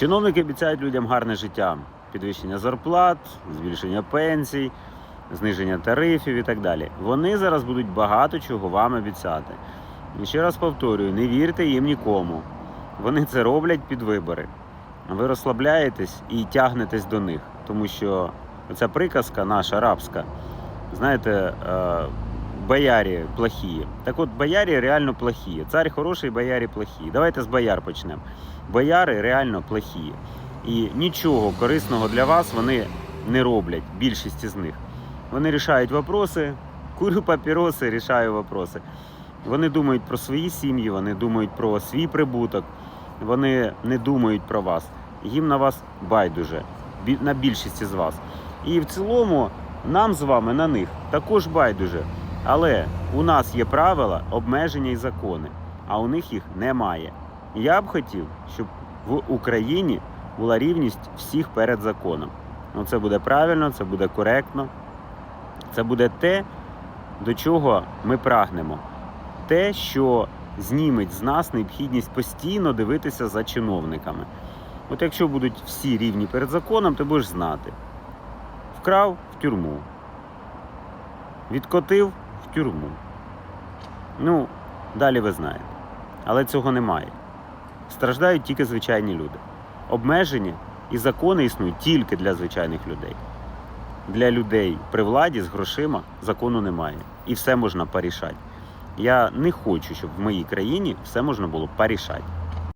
Чиновники обіцяють людям гарне життя, підвищення зарплат, збільшення пенсій, зниження тарифів і так далі. Вони зараз будуть багато чого вам обіцяти. І ще раз повторюю: не вірте їм нікому. Вони це роблять під вибори. Ви розслабляєтесь і тягнетесь до них, тому що ця приказка наша арабська, знаєте, е, боярі плохі. Так от боярі реально плохі. Цар хороший, боярі плохі. Давайте з бояр почнемо. Бояри реально плохі. І нічого корисного для вас вони не роблять, більшість з них. Вони рішають вопроси, курю папіроси, рішаю вопроси. Вони думають про свої сім'ї, вони думають про свій прибуток, вони не думають про вас. Їм на вас байдуже, на більшість з вас. І в цілому нам з вами на них також байдуже. Але у нас є правила, обмеження і закони, а у них їх немає. Я б хотів, щоб в Україні була рівність всіх перед законом. Ну, це буде правильно, це буде коректно. Це буде те, до чого ми прагнемо. Те, що зніметь з нас необхідність постійно дивитися за чиновниками. От якщо будуть всі рівні перед законом, ти будеш знати. Вкрав в тюрму. Відкотив в тюрму. Ну, далі ви знаєте. Але цього немає. Страждають тільки звичайні люди. Обмеження і закони існують тільки для звичайних людей. Для людей при владі з грошима закону немає. І все можна порішати. Я не хочу, щоб в моїй країні все можна було порішати.